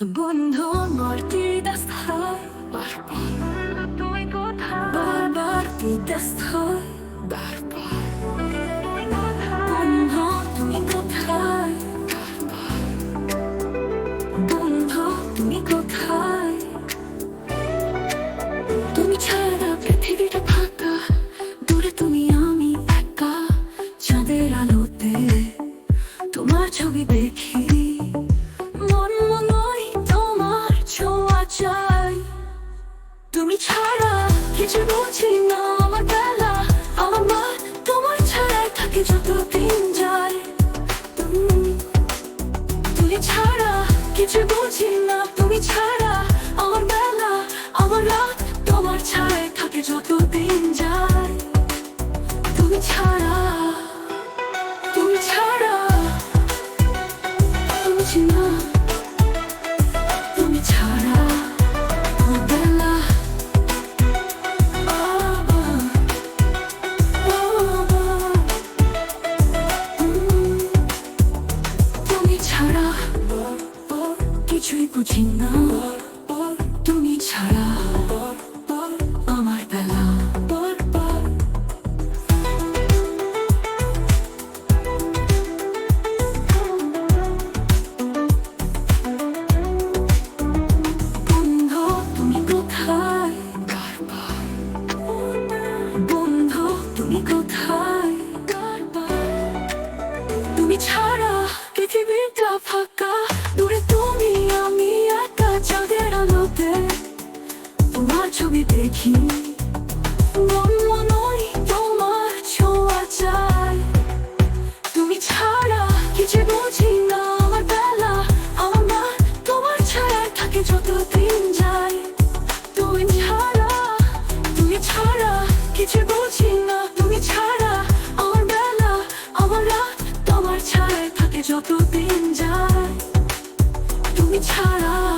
বন্ধু আমার ব্যস্ত হয় তুই কোথায় বারবার। তুই হয় বুঝি তুমি ছাড়া কিছু না তুমি ছাড়া আমার আমার তোমার থাকে যায়। তুমি ছাড়া বুঝি না তুমি ছাড়া আমার বেলা তুমি ছাড়া পৃথিবীটা ফাঁকা দেখি তোমার ছোঁয়া চাই তুমি ছাড়া কিছু বুঝি না আমার বেলা আমার তোমার ছাড়া থাকে যত দিন যায় তুমি ছাড়া তুমি ছাড়া কিছু বুঝি না তুমি ছাড়া আমার বেলা আমার রাত তোমার ছাড়া থাকে যত দিন যায় তুমি ছাড়া